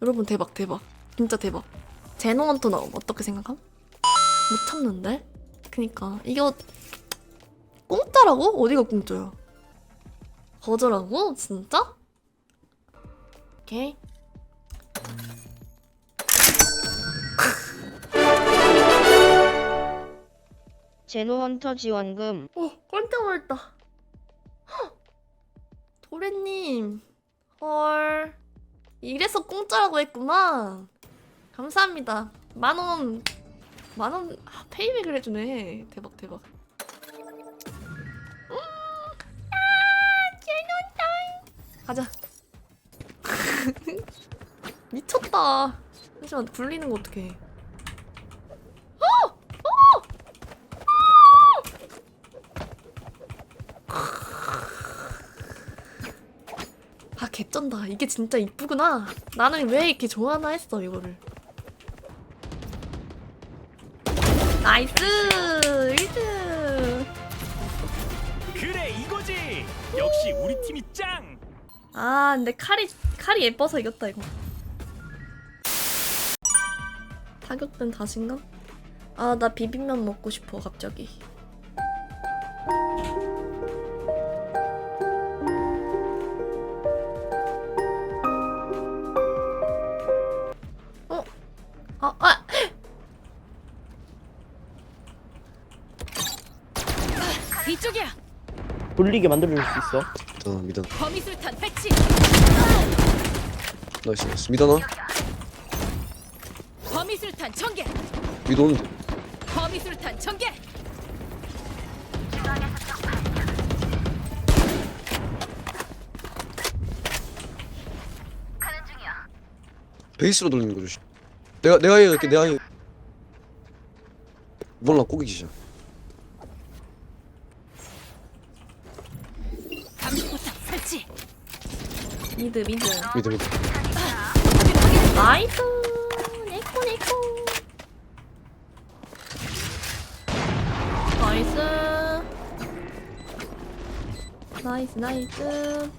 여러분 대박 대박 진짜 대박 제노헌터 나오면 어떻게 생각함? 못 참는데? 그니까 이거 공짜라고? 어디가 공짜야? 거저라고? 진짜? 오케이 제노헌터 지원금 어, 깜짝 놀랐다. 헉! 도래님, 헐. 이래서 공짜라고 했구만. 감사합니다. 만 원, 만 원, 아, 페이백을 해주네. 대박, 대박. 음, 아. 가자. 미쳤다. 잠시만, 불리는 거 어떡해. 아 개쩐다. 이게 진짜 이쁘구나. 나는 왜 이렇게 좋아하나 했어 이거를. 나이스! 1등 그래 이거지. 역시 우리 팀이 짱. 아 근데 칼이 칼이 예뻐서 이겼다 이거. 타격된 자신감? 아 나 비빔면 먹고 싶어 갑자기 돌리게 만들어줄 수 있어. 미단아 미단 범위술탄 배치. 나이스 나이스 미단아 범위술탄 전개. 위도 오는데 범위술탄 전개. 베이스로 돌리는 거 조심 내가 내가 이렇게 내가 해 몰라 꼬기기자 감시포탑 설치. 미드 미드 미드 미드 나이스. 네코 네코. 나이스. 나이스 나이스.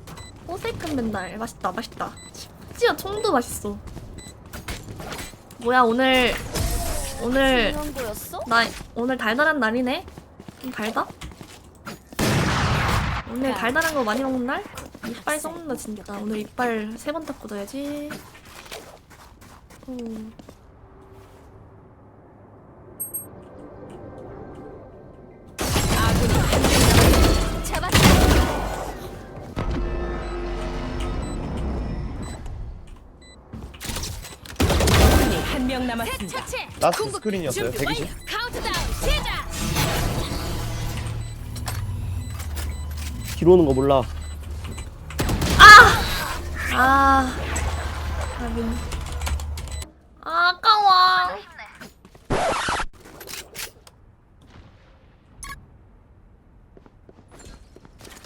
호세큰 맨날. 맛있다 맛있다. 심지어 총도 맛있어. 뭐야 오늘 오늘 이런 거였어? 나 오늘 달달한 날이네? 좀 달다? 오늘 달달한 거 많이 먹는 날 이빨 썩는다 진짜 오늘 이빨 세 번 닦고 자야지 한명 남았. 남았습니다. 처치. 라스트 스크린이었어요. 준비 대기실. 완료. 카운트다운 시작. 뒤로 오는 거 몰라. 아, 아민. 아, 아까워.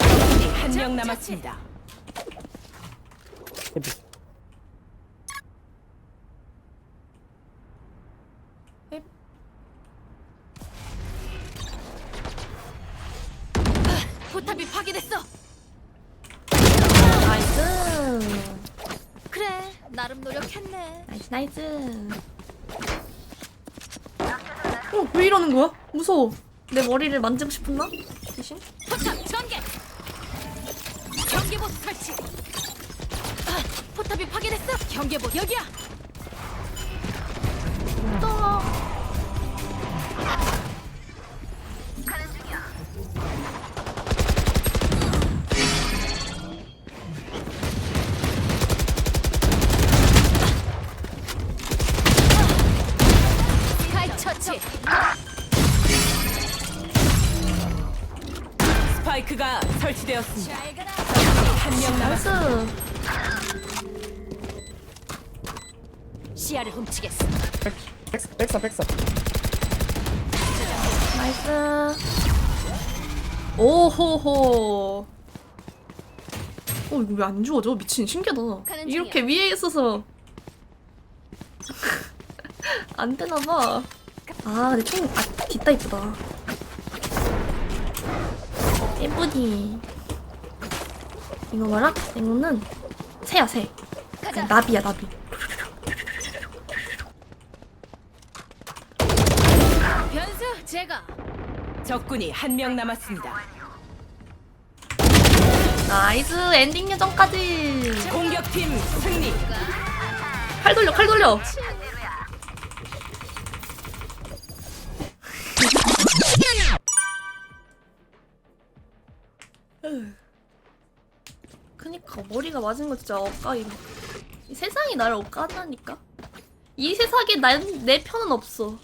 아군이 한명 남았습니다. 포탑이 파괴됐어. 그래, 나름 노력했네. 나이스, 나이스. 어, 왜 이러는 거야? 무서워. 내 머리를 만지고 싶었나? 귀신? 포탑 전개. 경계봇 설치. 아, 포탑이 파괴됐어. 경계봇 여기야. 떠. 스파이크가 설치되었습니다. 한명 나이스. 남았. 시야를 훔치겠어. 백사 백사 백사. 나이스. 오호호. 어, 이거 왜 안 주워져? 미친, 신기하다. 가는 이렇게 위에 있어서. 안 되나봐. 아, 근데 총, 아, 뒷다 이쁘다. 예쁘디. 이거 봐라. 이거는 새야 새. 나비야 나비. 변수 제거. 적군이 한 명 남았습니다. 나이스 엔딩 예정까지. 공격팀 승리. 칼 돌려 칼 돌려. 머리가 맞은 거 진짜 억까임. 이 세상이 나를 억까한다니까. 이 세상에 난, 내 편은 없어.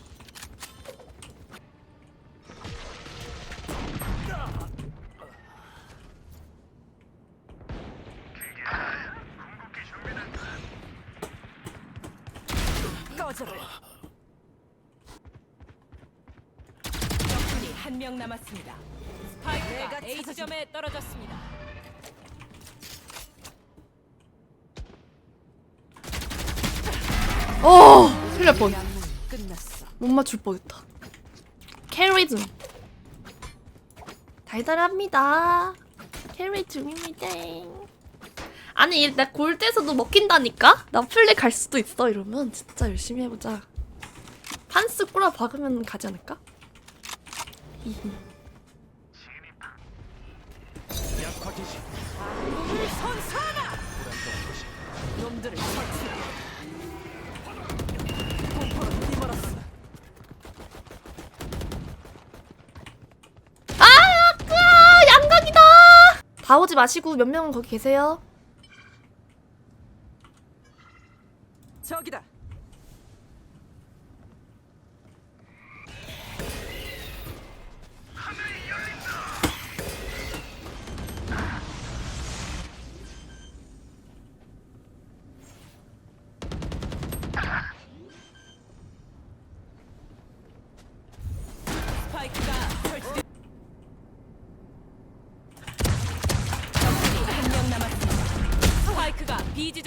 꺼져라. 적군이 한명 남았습니다. 스파이크가 A 지점에 떨어졌습니다. 어, 틀릴 뻔. 끝났어. 못 맞출 뻔했다. 캐리즘. 달달합니다. 캐리즘입니다. 아니 나 골대에서도 먹힌다니까? 나 플레 갈 수도 있어 이러면 진짜 열심히 해보자. 판스 꼬라 박으면 가지 않을까? 놈들을 처치. 공포로 뒤멀었어. 아, 아, 양각이다. 다 오지 마시고 몇 명은 거기 계세요.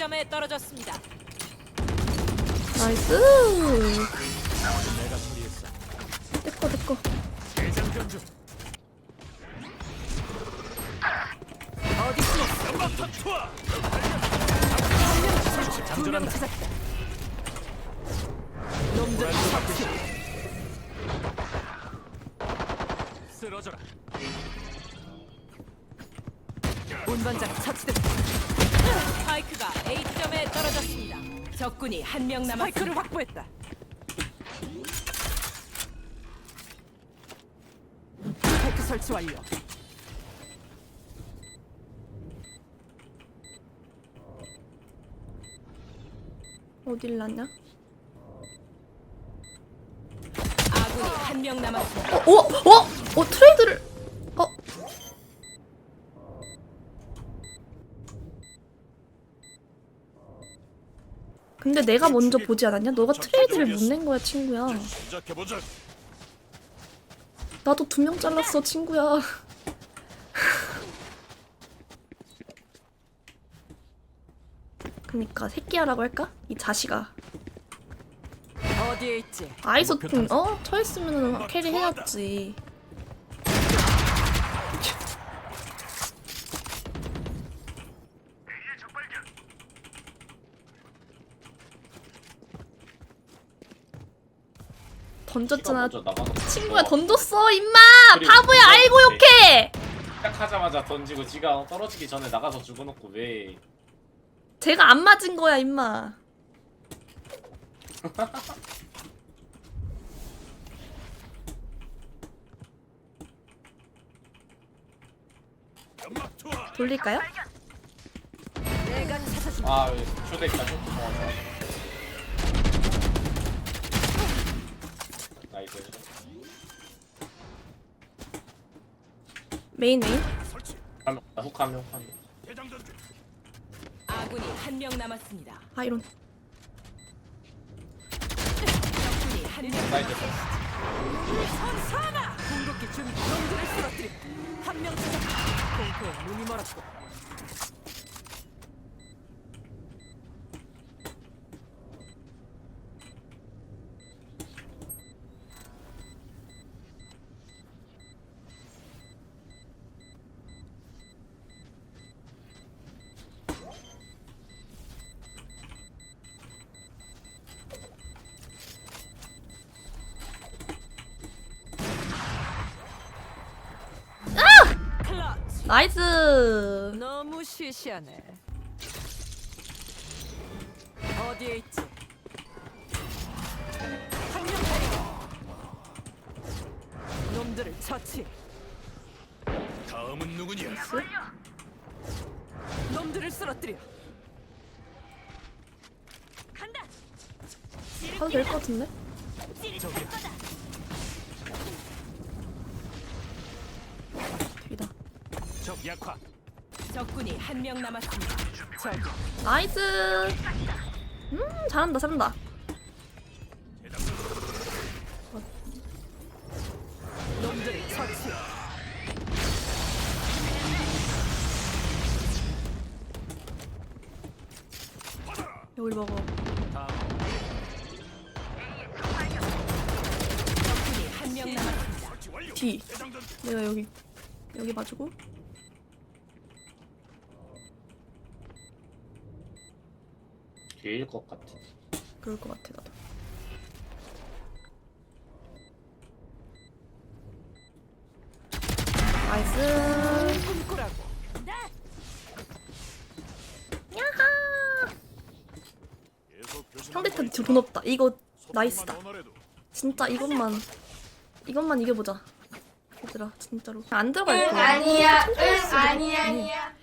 지점에 떨어졌습니다. 나이스. 내가 처리했어. 내꺼 내꺼. 대장전 중. 어디 숨었어? 연막탄 투하. 설치 두명 장전한다. 찾았다. 놈들 처치. 쓰러져라. 운반자가 처치됐다. 스파이크가 A 지점에 떨어졌습니다. 적군이 한 명 남았습니다. 스파이크를 확보했다. 스파이크 설치 완료. 어딜 났냐? 아군이 한 명 남았습니다. 어? 어? 어? 트레이드를 어? 근데 내가 먼저 보지 않았냐? 너가 트레이드를 못 낸 거야 친구야 시작해 보자. 나도 두 명 잘랐어 친구야 그니까 새끼야라고 할까? 이 자식아 어디에 있지? 아이소팅 어? 처했으면 캐리 해야지 던졌잖아 친구야 던졌어 임마 그리고 바보야 알고 욕해 시작하자마자 던지고 지가 떨어지기 전에 나가서 죽어놓고 왜 제가 안 맞은 거야 임마. 돌릴까요? 아, 초대까지? 어, 나이스. 메인 메인 설치. 한 명, 훅 한 명, 한 명. 대장전 중. 아군이 한 명 남았습니다. 아 이런 적군이 한 명. 나이스. 선사나 궁극기 준비. 놈들을 쓰러뜨리. 한명 찾았다. 공포에 눈이 멀었고. 나이스. 너무 시시하네. 어디에 있지? 한명 놈들을 처치. 다음은 누구냐? 놈들을 쓰러뜨려. 가도 될 것 같은데? 저기야. 뒤다. 적 약화. 적군이 한 명 남았습니다. 저기 나이스. 음 잘한다 잘한다. 놈들을 처치. 여기 먹어. 적군이 한 명 남았습니다. 설치 완료. 뒤. 내가 여기 여기 봐주고. 뒤일 것 같아. 그럴 것 같아 나도. 나이스. 꿈꾸라고. 야하. 상대편. 돈 없다. 이거 나이스다. 진짜 이것만 이것만 이겨보자. 얘들아 진짜로 안 들어갈 거야. 아니야. 응 아니야 아니야.